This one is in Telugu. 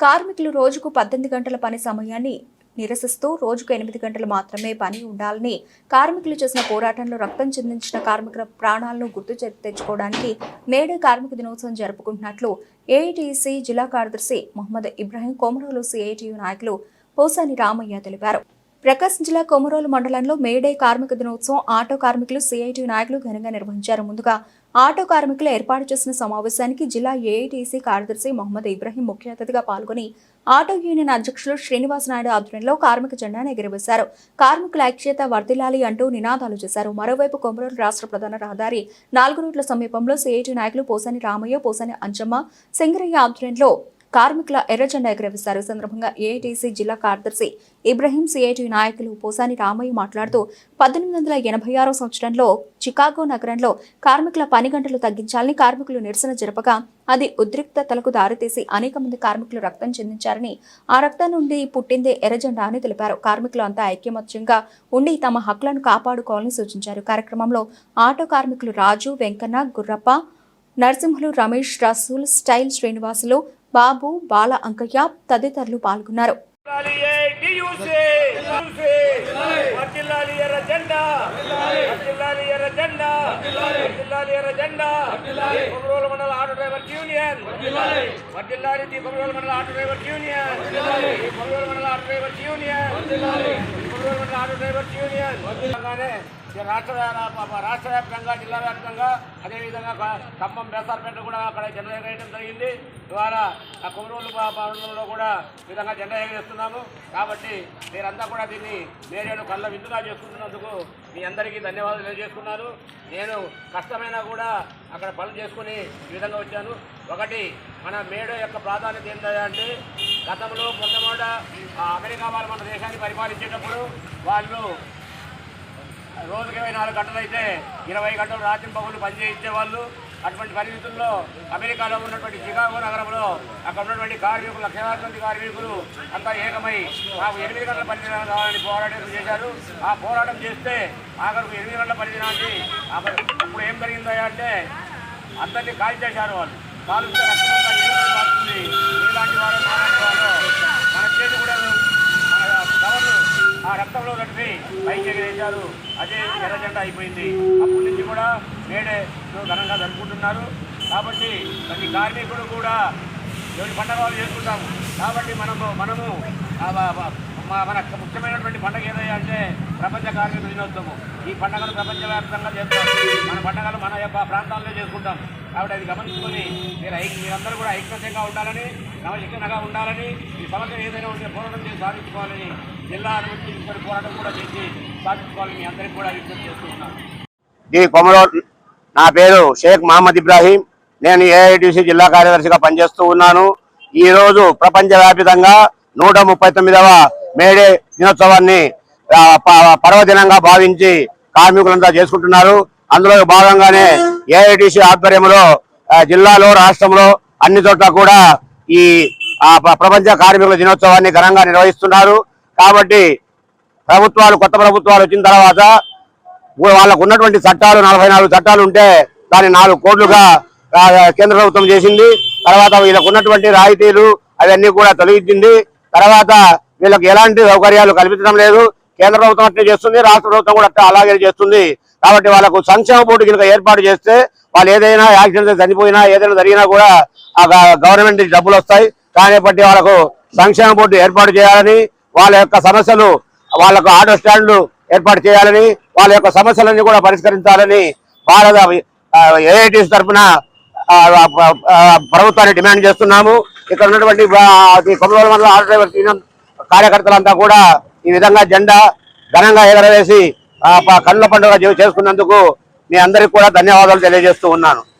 కార్మికులు రోజుకు పద్దెనిమిది గంటల పని సమయాన్ని నిరసిస్తూ రోజుకు ఎనిమిది గంటలు మాత్రమే పని ఉండాలని కార్మికులు చేసిన పోరాటంలో రక్తం చెందించిన కార్మికుల ప్రాణాలను గుర్తు తెచ్చుకోవడానికి మేడే కార్మిక దినోత్సవం జరుపుకుంటున్నట్లు ఏఐటీసీ జిల్లా కార్యదర్శి మహమ్మద్ ఇబ్రాహీం కోమరోలు సిఐటియు నాయకులు పోసాని రామయ్య తెలిపారు. ప్రకాశం జిల్లా కొమరోలు మండలంలో మేడే కార్మిక దినోత్సవం ఆటో కార్మికులు సిఐటి నాయకులు ఘనంగా నిర్వహించారు. ముందుగా ఆటో కార్మికులు ఏర్పాటు చేసిన సమావేశానికి జిల్లా ఏఐటీసీ కార్యదర్శి మొహమ్మద్ ఇబ్రహీం ముఖ్య అతిథిగా పాల్గొని ఆటో యూనియన్ అధ్యక్షులు శ్రీనివాస్ నాయుడు ఆధ్వర్యంలో కార్మిక జెండాను ఎగురవేశారు. కార్మికుల ఐక్యత వర్ధిల్లాలి అంటూ నినాదాలు చేశారు. మరోవైపు కొమరూరు రాష్ట్ర ప్రధాన రహదారి నాలుగు రోడ్ల సమీపంలో సిఐటి నాయకులు పోసాని రామయ్య పోసాని అంజమ్మ సింగరయ్య ఆధ్వర్యంలో కార్మికుల ఎర్రజెండా ఎగరవేశారు. సందర్భంగా ఏఐటీసీ జిల్లా కార్యదర్శి ఇబ్రహీం సిఐటి నాయకులు పోసాని రామయ్య మాట్లాడుతూ పద్దెనిమిది వందల ఎనభై ఆరో సంవత్సరంలో చికాగో నగరంలో కార్మికుల పని గంటలు తగ్గించాలని కార్మికులు నిరసన జరపగా అది ఉద్రిక్తతలకు దారితీసి అనేక మంది కార్మికులు రక్తం చెందించారని ఆ రక్తం నుండి పుట్టిందే ఎర్రజెండా అని తెలిపారు. కార్మికులు అంతా ఐక్యమత్యంగా ఉండి తమ హక్కులను కాపాడుకోవాలని సూచించారు. కార్యక్రమంలో ఆటో కార్మికులు రాజు వెంకన్న గుర్రప్ప నరసింహులు రమేష్ రసూల్ స్టైల్ శ్రీనివాసులు బాబు బాల అంకయ్య తదితరులు పాల్గొన్నారు. వర్జిల్లాలి ఎర్ర జెండా వర్జిల్లాలి ఎర్ర జెండా వర్జిల్లాలి ఎర్ర మండల ఆటో డ్రైవర్ యూనియన్. వర్జిల్లాలి ఆటో యూనియన్. రాష్ట్ర రాష్ట్ర వ్యాప్తంగా జిల్లా వ్యాప్తంగా అదేవిధంగా ఖమ్మం బేసార్పేట కూడా అక్కడ జెండా ఎగరేయడం జరిగింది. ద్వారా ఆ కొమరోలు కూడా విధంగా జెండా ఎగరేస్తున్నాము. కాబట్టి మీరంతా కూడా దీన్ని నేరేడు కళ్ళ విందుగా చేసుకుంటున్నందుకు మీ అందరికీ ధన్యవాదాలు తెలియజేసుకున్నాను. నేను కష్టమైనా కూడా అక్కడ పనులు చేసుకుని ఈ విధంగా వచ్చాను. ఒకటి మన మేడో యొక్క ప్రాధాన్యత ఏంటంటే గతంలో మొట్టమొదట అమెరికా వాళ్ళు మన దేశాన్ని పరిపాలించేటప్పుడు వాళ్ళు రోజుకి ఇరవై నాలుగు గంటలు అయితే ఇరవై గంటలు రాత్రి పగులు పనిచేయించేవాళ్ళు అటువంటి పరిస్థితుల్లో అమెరికాలో ఉన్నటువంటి చికాగో నగరంలో అక్కడ ఉన్నటువంటి కార్మికులు లక్షలాది మంది కార్మికులు అంతా ఏకమై మాకు ఎనిమిది గంటల పనిదినాలు కావాలని పోరాటం చేశారు. ఆ పోరాటం చేస్తే ఆఖరికి ఎనిమిది గంటల పనిదినాన్ని ఇప్పుడు ఏం జరిగిందా అంటే అందరినీ కాల్ చేశారు వాళ్ళు. కాలుస్తే రక్తమంతా ఇలాంటి వారు మన చేతి కూడా మన కవర్లు ఆ రక్తంలో కలిపి పైకి అదే ఎర్ర జెండా అయిపోయింది. అప్పటి నుంచి కూడా మేడే ఘనంగా జరుపుకుంటున్నారు. కాబట్టి ప్రతి కార్మికుడు కూడా ఎవరి పండగ వాళ్ళు చేసుకుంటాము. కాబట్టి మనము మనము మన ముఖ్యమైనటువంటి పండగ ఏదయ్యా అంటే ప్రపంచ కార్మిక దినోత్సవం. ఈ పండుగను ప్రపంచవ్యాప్తంగా చేస్తాం మన పండుగలు మన యొక్క ప్రాంతాల్లో చేసుకుంటాం కాబట్టి అది గమనించుకొని మీరు ఐ మీరందరూ కూడా ఐక్యతంగా ఉండాలని క్రమశిక్షణగా ఉండాలని ఈ సమస్య ఏదైనా ఉంటే పోరాటం చేసి సాధించుకోవాలని జిల్లా నుంచి తీసుకొని పోరాటం కూడా చేసి సాధించుకోవాలని మీ అందరికీ కూడా విజ్ఞప్తి చేస్తూ ఉన్నాను. డి. కొమరో నా పేరు షేక్ మహమ్మద్ ఇబ్రాహీం. నేను ఏఐటీసీ జిల్లా కార్యదర్శిగా పనిచేస్తూ ఉన్నాను. ఈరోజు ప్రపంచవ్యాప్తంగా నూట ముప్పై తొమ్మిదవ మేడే దినోత్సవాన్ని పర్వదినంగా భావించి కార్మికులంతా చేసుకుంటున్నారు. అందులో భాగంగానే ఏఐటిసి ఆధ్వర్యంలో జిల్లాలో రాష్ట్రంలో అన్ని చోట్ల కూడా ఈ ప్రపంచ కార్మికుల దినోత్సవాన్ని ఘనంగా నిర్వహిస్తున్నారు. కాబట్టి ప్రభుత్వాలు కొత్త ప్రభుత్వాలు వచ్చిన తర్వాత వాళ్ళకు ఉన్నటువంటి చట్టాలు నలభై నాలుగు చట్టాలు ఉంటే దాన్ని నాలుగు కోట్లుగా కేంద్ర ప్రభుత్వం చేసింది. తర్వాత వీళ్ళకు ఉన్నటువంటి రాయితీలు అవన్నీ కూడా తొలగించింది. తర్వాత వీళ్ళకి ఎలాంటి సౌకర్యాలు కల్పించడం లేదు. కేంద్ర ప్రభుత్వం అట్లే చేస్తుంది రాష్ట్ర ప్రభుత్వం కూడా అట్లా అలాగే చేస్తుంది. కాబట్టి వాళ్ళకు సంక్షేమ బోర్డు కనుక ఏర్పాటు చేస్తే వాళ్ళు ఏదైనా యాక్సిడెంట్ చనిపోయినా ఏదైనా జరిగినా కూడా ఆ గవర్నమెంట్ డబ్బులు వస్తాయి. కానీ బట్టి వాళ్ళకు సంక్షేమ బోర్డు ఏర్పాటు చేయాలని వాళ్ళ యొక్క సమస్యలు వాళ్ళకు ఆటో స్టాండ్లు ఏర్పాటు చేయాలని వాళ్ళ యొక్క సమస్యలన్నీ కూడా పరిష్కరించాలని భారత ఏఐటీస్ తరఫున ప్రభుత్వాన్ని డిమాండ్ చేస్తున్నాము. ఇక్కడ ఉన్నటువంటి కొమ్మల మండల ఆటో డ్రైవర్ యూనియన్ కార్యకర్తలంతా కూడా ఈ విధంగా జెండా ఘనంగా ఎగరవేసి ఆ, ప- కన్నుల పండుగ చేసుకున్నందుకు మీ అందరికీ కూడా ధన్యవాదాలు తెలియజేస్తూ ఉన్నాను.